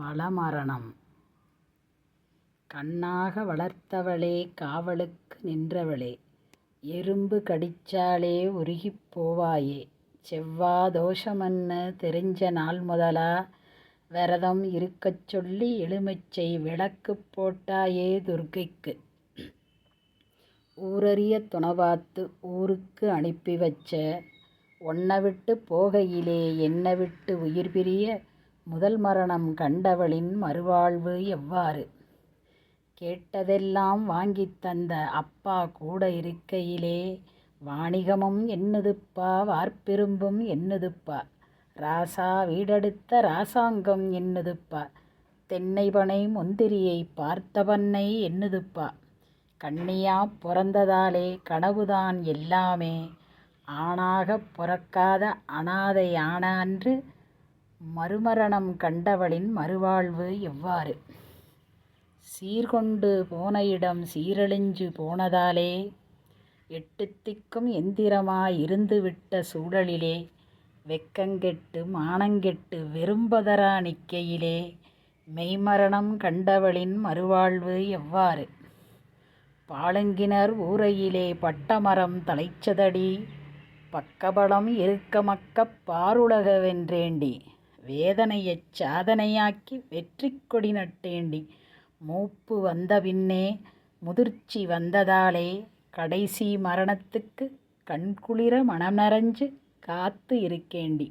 பலமரணம். கண்ணாக வளர்த்தவளே காவலுக்கு நின்றவளே எறும்பு கடிச்சாலே உருகிப் போவாயே செவ்வா தோஷமன்னு தெரிஞ்ச நாள் முதலா? விரதம் இருக்கச் சொல்லி எலுமிச்சை விளக்கு போட்டாயே துர்க்கைக்கு ஊரறிய துணவாத்து ஊருக்கு அனுப்பி வச்ச உன்னை விட்டு போகையிலே என்னை விட்டு உயிர் பிரிய முதல் மரணம் கண்டவளின் மறுவாழ்வு எவ்வாறு? கேட்டதெல்லாம் வாங்கித் தந்த அப்பா கூட இருக்கையிலே வாணிகமும் என்னதுப்பா வார்ப்பெரும்பும் என்னதுப்பா? ராசா வீடெடுத்த ராசாங்கம் என்னதுப்பா? தென்னைபனை முந்திரியை பார்த்தவன்னை என்னதுப்பா? கண்ணியா பிறந்ததாலே கனவுதான் எல்லாமே. ஆணாகப் பிறக்காத அனாதை ஆனான்று மறுமரணம் கண்டவளின் மறுவாழ்வு எவ்வாறு? சீர்கொண்டு போன இடம் சீரழிஞ்சு போனதாலே எட்டுத்திக்கும் திக்கும் எந்திரமாய் இருந்துவிட்ட சூழலிலே வெக்கங்கெட்டு மானங்கெட்டு வெறும்பதரா நிக்கையிலே மெய்மரணம் கண்டவளின் மறுவாழ்வு எவ்வாறு? பாழுங்கிணர் ஊரையிலே பட்டமரம் தழைச்சதடி பக்கபலம் இருக்கமக்கப் பாருலக வென்றேண்டி வேதனையைச் சாதனையாக்கி வெற்றி கொடி நட்டேண்டி. மூப்பு வந்த பின்னே முதிர்ச்சி வந்ததாலே கடைசி மரணத்துக்கு கண்குளிர மனம் நிறைஞ்சு காத்து இருக்கேண்டி.